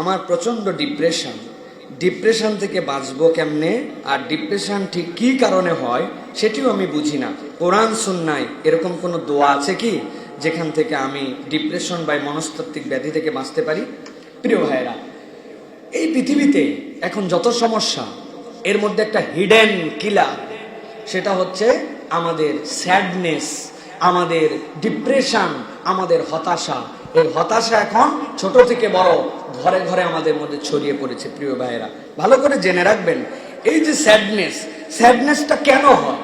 আমার প্রচণ্ড depression depression থেকে বাঁচবো কেমনে? আর ডিপ্রেশন ঠিক কি কারণে হয়, সেটিও আমি বুঝি না। কোরআন, সুন্নায় এরকম কোনো দোয়া আছে কি, যেখান থেকে আমি ডিপ্রেশন বা মনস্তাত্ত্বিক ব্যাধি থেকে বাঁচতে পারি? প্রিয় ভাইয়েরা, এই পৃথিবীতে এখন যত সমস্যা, এর মধ্যে একটা হিডেন কিলা সেটা হচ্ছে আমাদের স্যাডনেস আমাদের ডিপ্রেশন আমাদের হতাশা। এই হতাশা এখন ছোট থেকে বড় ঘরে ঘরে আমাদের মধ্যে ছড়িয়ে পড়েছে, প্রিয় ভাইয়েরা। ভালো করে জেনে রাখবেন, এই যে স্যাডনেস স্যাডনেসটা কেন হয়?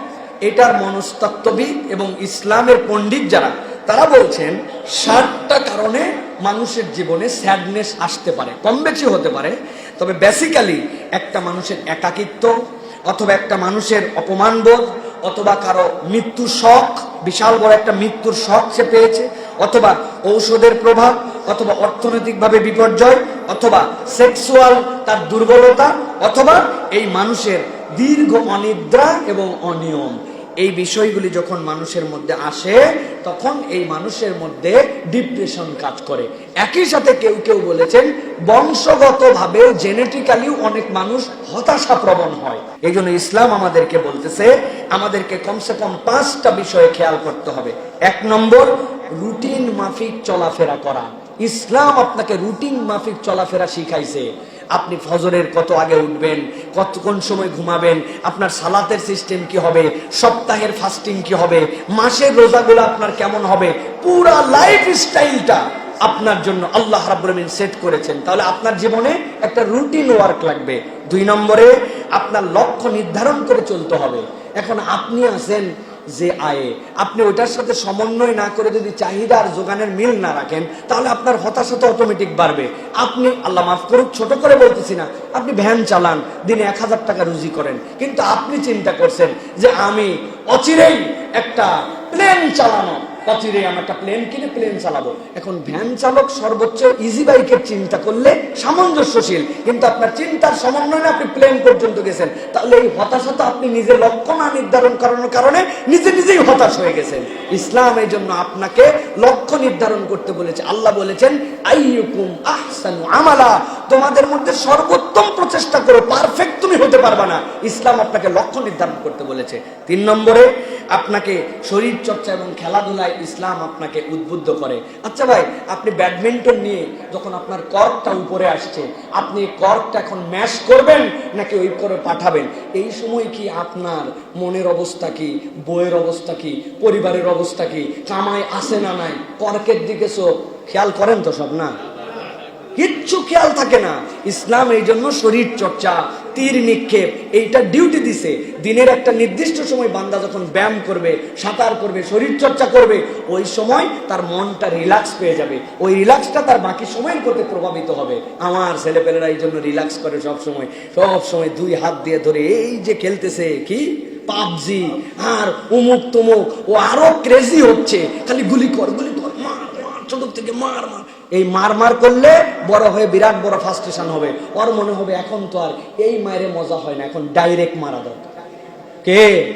এটার মনস্তত্ত্ববিদ এবং ইসলামের পণ্ডিত যারা, তারা বলছেন, ষাটটা কারণে মানুষের জীবনে স্যাডনেস আসতে পারে কম বেশি হতে পারে। তবে বেসিক্যালি একটা মানুষের একাকিত্ব অথবা একটা মানুষের অপমানবোধ অথবা কারও মৃত্যু শখ, বিশাল বড় একটা মৃত্যুর শখ সে পেয়েছে অথবা ঔষধের প্রভাব, অথবা অর্থনৈতিকভাবে বিপর্যয়, অথবা সেক্সুয়াল তার দুর্বলতা, অথবা এই মানুষের দীর্ঘ অনিদ্রা এবং অনিয়ম। এই বিষয়গুলি যখন মানুষের মধ্যে আসে, তখন এই মানুষের মধ্যে ডিপ্রেশন কাজ করে। একই সাথে কেউ কেউ বলেছেন, বংশগতভাবে জেনেটিক্যালিও অনেক মানুষ হতাশা প্রবণ হয়। এই জন্য ইসলাম আমাদেরকে বলতেছে, আমাদেরকে কমসে কম পাঁচটা বিষয়ে খেয়াল করতে হবে। এক নম্বর রুটিন মাফিক চলাফেরা করা। ইসলাম আপনাকে রুটিন মাফিক চলাফেরা শিখাইছে। আপনি ফজরের কত আগে উঠবেন, কত, কোন সময় ঘুমাবেন, আপনার সালাতের সিস্টেম কি হবে, সপ্তাহের ফাস্টিং কি হবে, মাসের রোজাগুলো আপনার কেমন হবে, পুরা লাইফ স্টাইলটা আপনার জন্য আল্লাহ রাব্বুল সেট করেছেন। তাহলে আপনার জীবনে একটা রুটিন ওয়ার্ক লাগবে। দুই নম্বরে, আপনার লক্ষ্য নির্ধারণ করে চলতে হবে। এখন আপনি আছেন যে আয়ে। আপনি ওটার সাথে সমন্বয় না করে যদি চাহিদা আর যোগানের মিল না রাখেন, তাহলে আপনার হতাশা তো অটোমেটিক বাড়বে। আপনি, আল্লাহ মাফ করুক, ছোট করে বলতেছি না, আপনি ভ্যান চালান, দিনে এক হাজার টাকা রুজি করেন। কিন্তু আপনি চিন্তা করছেন যে আমি অচিরেই একটা প্লেন চালানো অচিরে আমি একটা প্লেন কিনে প্লেন চালাবো। এখন ভ্যান চালক সর্বোচ্চ ইজি বাইকের চিন্তা করলে সামঞ্জস্যশীল। কিন্তু আপনার চিন্তার সমন্বয় না আপনি প্লেন পর্যন্ত গেছেন। তাহলে এই হতাশা তো আপনি নিজের লক্ষ্য না নির্ধারণ করানোর কারণে নিজে নিজেই হতাশ হয়ে গেছেন। ইসলাম এই জন্য আপনাকে লক্ষ্য নির্ধারণ করতে বলেছে। আল্লাহ বলেছেন, আইয়ুকুম আহসানু আমালা। তোমাদের মধ্যে সর্বোত্তম প্রচেষ্টা করো পারফেক্ট তুমি হতে পারবা না। ইসলাম আপনাকে লক্ষ্য নির্ধারণ করতে বলেছে। তিন নম্বরে, আপনাকে শরীর চর্চা এবং খেলাধুলায় ইসলাম আপনাকে উদ্বুদ্ধ করে। আচ্ছা ভাই, আপনি ব্যাডমিন্টন নিয়ে যখন আপনার কর্কটা উপরে আসছে, আপনি কর্কটা এখন ম্যাশ করবেন নাকি ওই করে পাঠাবেন? এই সময় কি আপনার মনের অবস্থা কি, বইয়ের অবস্থা কি, পরিবারের অবস্থা কি, কামাই আসে না নাই? কর্কের দিকে চোখ খেয়াল করেন তো সব না? কিচ্ছু খেয়াল থাকে না। ইসলাম এই জন্য শরীর চর্চা তীর নিক্ষেপ, এইটা ডিউটি দিছে। দিনের একটা নির্দিষ্ট সময় বান্দা যখন ব্যায়াম করবে, সাঁতার করবে শরীর চর্চা করবে, ওই সময় তার মনটা রিল্যাক্স পেয়ে যাবে। ওই রিল্যাক্সটা তার বাকি সময়ের প্রতি প্রভাবিত হবে। আমার ছেলেপেলেরা এই জন্য রিল্যাক্স করে সব সময়। সব সময় দুই হাত দিয়ে ধরে এই যে খেলতেছে, কি? পাবজি। আর উমুক তুমুক ও আরও ক্রেজি হচ্ছে। খালি গুলি কর গুলি কর। মার থেকে মার মার। এই মার মার করলে বড় হয়ে বিরাট বড় ফাস্ট্রেশন হবে। ওর মনে হবে এখন তো আর এই মায়ের মজা হয় না, এখন ডাইরেক্ট মারা দরকার। কে?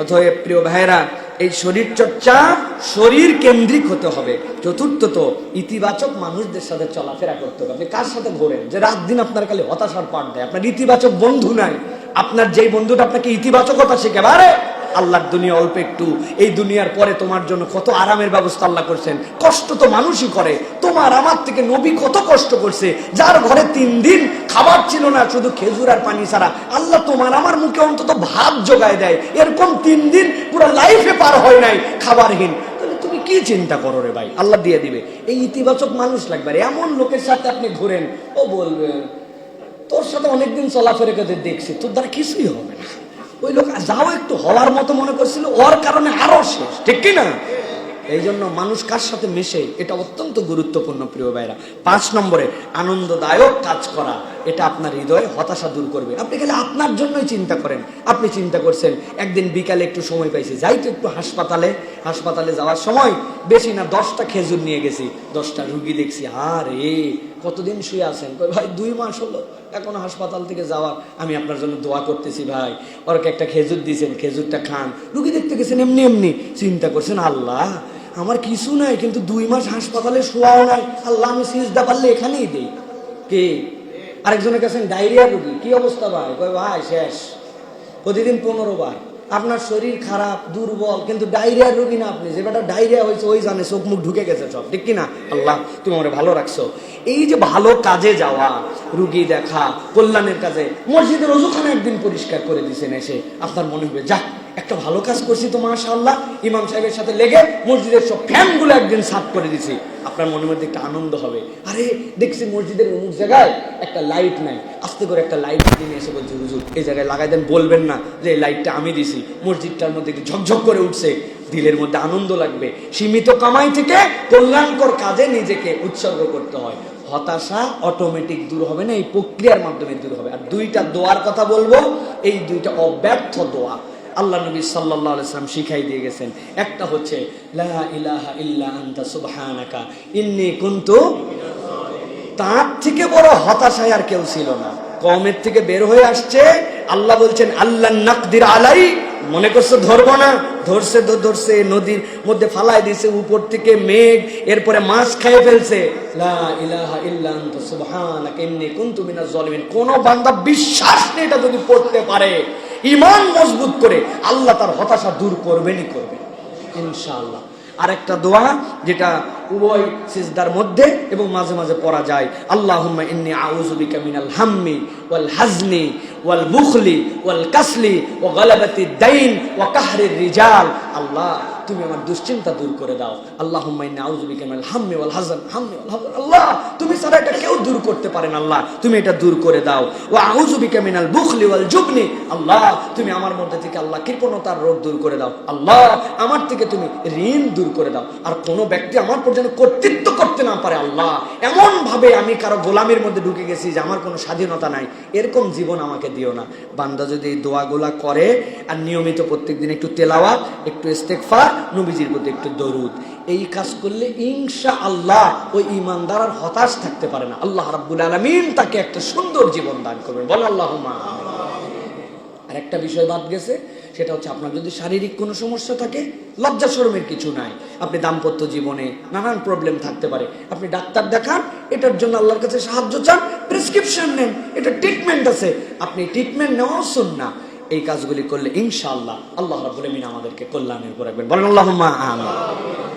অথবা প্রিয় ভাইরা এই শরীর চর্চা শরীর কেন্দ্রিক হতে হবে। চতুর্থত ইতিবাচক মানুষদের সাথে চলাফেরা করতে হবে। আপনি কার সাথে ঘোরেন? যে রাত দিন আপনার খালি হতাশার পাঠ দেয়। আপনার ইতিবাচক বন্ধু নাই। আপনার যেই বন্ধুটা আপনাকে ইতিবাচকতা শেখাবে আরে আল্লাহর দুনিয়া অল্প একটু। এই দুনিয়ার পরে তোমার জন্য কত আরামের ব্যবস্থা আল্লাহ করছেন। কষ্ট তো মানুষই করে। তোমার আমার থেকে নবী কত কষ্ট করছে। যার ঘরে তিন দিন খাবার ছিল না, শুধু খেজুর আর পানি ছাড়া। আল্লাহ তোমার আমার মুখে অন্তত ভাত জোগায় দেয়। এরকম তিন দিন পুরো লাইফে পার হয় নাই খাবারহীন। তুমি কি চিন্তা করো রে ভাই? আল্লাহ দিয়ে দিবে। এই ইতিবাচক মানুষ লাগবে। এমন লোকের সাথে আপনি ঘুরেন, ও বলবেন তোর সাথে অনেকদিন চলাফেরা করে দেখছি, তোর দ্বারা কিছুই হবে না। ওই লোক যাও একটু হওয়ার মতো মনে করছিল ওর কারণে আরও শেষ। ঠিক কি না এই জন্য মানুষ কার সাথে মেশে? এটা অত্যন্ত গুরুত্বপূর্ণ প্রিয় ভাইরা। পাঁচ নম্বরে আনন্দদায়ক কাজ করা এটা আপনার হৃদয়ে হতাশা দূর করবে। আপনি খালি আপনার জন্যই চিন্তা করেন। আপনি চিন্তা করছেন একদিন বিকালে একটু সময় পাইছি। যাই তো একটু হাসপাতালে হাসপাতালে যাওয়ার সময় বেশি না দশটা খেজুর নিয়ে গেছি দশটা রুগী দেখছি। আরে কতদিন শুয়ে আছেন? কই ভাই, দুই মাস হলো এখন হাসপাতাল থেকে যাওয়ার। আমি আপনার জন্য দোয়া করতেছি, ভাই। ওরকে একটা খেজুর দিয়েছেন, খেজুরটা খান। রুগী দেখতে গেছেন এমনি এমনি। চিন্তা করছেন, আল্লাহ, আমার কিছু নাই, কিন্তু দুই মাস হাসপাতালে শোয়াও নাই। আল্লাহ, আমি সিজদা পারলে এখানেই দেই। কে? আরেকজনের কাছে, ডায়রিয়া রুগী। কি অবস্থা, ভাই? কয়, ভাই, শেষ। প্রতিদিন পনেরো বার। আপনার শরীর খারাপ, দুর্বল, কিন্তু ডায়রিয়ার রোগী না আপনি। যে বেটা ডায়রিয়া হয়েছে, ওই জানে চোখ মুখ ঢুকে গেছে সব। ঠিক কি না আল্লাহ, তুমি আমার ভালো রাখছো। এই যে ভালো কাজে যাওয়া, রুগী দেখা, কল্যাণের কাজে, মসজিদের অজুখানে একদিন পরিষ্কার করে দিছেন এসে, আপনার মনে হবে যা একটা ভালো কাজ করছি তো মাশাআল্লাহ। ইমাম সাহেবের সাথে লেগে মসজিদের সব ফ্যানগুলো একদিন সাফ করে দিছি। আপনার মনের মধ্যে একটা আনন্দ হবে। আরে, দেখছি মসজিদের অমুক জায়গায় একটা লাইট নাই। আস্তে করে একটা লাইট কিনে এসে বলছে, হুজুর, এই জায়গায় লাগাই দেন, বলবেন না যে এই লাইটটা আমি দিছি। মসজিদটার মধ্যে একটু ঝকঝক করে উঠছে। দিলের মধ্যে আনন্দ লাগবে। সীমিত কামাই থেকে কল্যাণকর কাজে নিজেকে উৎসর্গ করতে হয়। হতাশা অটোমেটিক দূর হবে না, এই প্রক্রিয়ার মাধ্যমে দূর হবে। আর দুইটা দোয়ার কথা বলব, এই দুইটা অব্যর্থ দোয়া। আল্লাহ নবী সাল্লাহ আলাইসলাম শিখাই দিয়ে গেছেন। একটা হচ্ছে তার থেকে বড় হতাশায় আর কেউ ছিল না। কমের থেকে বের হয়ে আসছে, আল্লাহ বলছেন, আল্লাহ নাকদির আলাই, মনে করছে ধরবো না, ধরছে ধরছে, নদীর মধ্যে ফালাই দিছে, উপর থেকে মেঘ, এরপরে মাছ খেয়ে ফেলছে। কোন বান্দা বিশ্বাস নেই এটা যদি পড়তে পারে। ইমান মজবুত করে আল্লাহ তার হতাশা দূর করবেনই করবেন। ইনশাআল্লাহ। আরেকটা দোয়া যেটা উভয় সিজদার মধ্যে এবং মাঝে মাঝে পড়া যায়। আল্লাহুম্মা ইন্নী আউযু বিকা মিনাল হাম্মি ওয়াল হাজনি ওয়াল বুখলি ওয়াল কাসলি ও গালাবাতি দাইন ওয়া কাহরির রিজাল। আল্লাহ, তুমি আমার দুশ্চিন্তা দূর করে দাও। আল্লাহ ইন্নী আউযু বিকা মিনাল হাম্মি ওয়াল হাজান। হাম্মি ওয়াল আল্লাহ ছাড়া এটা কেউ দূর করতে পারেন আল্লাহ। তুমি এটা দূর করে দাও। মিনাল বুখলি ওয়াল জুবনি। আল্লাহ, তুমি আমার মধ্যে থেকে আল্লাহ কৃপণতার রোগ দূর করে দাও। আল্লাহ, আমার থেকে তুমি ঋণ দূর করে দাও। আর কোনো ব্যক্তি আমার পর্যন্ত কর্তৃত্ব করতে না পারে, আল্লাহ। এমন ভাবে আমি কারও গোলামের মধ্যে ঢুকে গেছি যে আমার কোনো স্বাধীনতা নাই। এরকম জীবন আমাকে দিও না। বান্দা যদি এই দোয়াগুলা করে, আর নিয়মিত প্রত্যেকদিন একটু তেলাওয়াত, একটু ইস্তেকফার নবীজির প্রতি একটু দরুদ। এই কাজ করলে ইনশা আল্লাহ ওই ইমানদার আর হতাশ থাকতে পারে না। আল্লাহ রাব্বুল আলামিন তাকে একটা সুন্দর জীবন দান করবেন। বল আল্লাহ আর একটা বিষয় বাদ গেছে, সেটা হচ্ছে আপনার যদি শারীরিক কোনো সমস্যা থাকে, লজ্জা শরমের কিছু নাই। আপনি দাম্পত্য জীবনে নানান প্রবলেম থাকতে পারে। আপনি ডাক্তার দেখান, এটার জন্য আল্লাহর কাছে সাহায্য চান প্রেসক্রিপশন নেন, এটা ট্রিটমেন্ট আছে। আপনি ট্রিটমেন্ট নেওয়াও শুন না এই কাজগুলি করলে ইনশাআল্লাহ আল্লাহ রাবুল আমিন আমাদেরকে কল্যাণের উপর রাখবেন। বলেন আল্লাহ আমিন।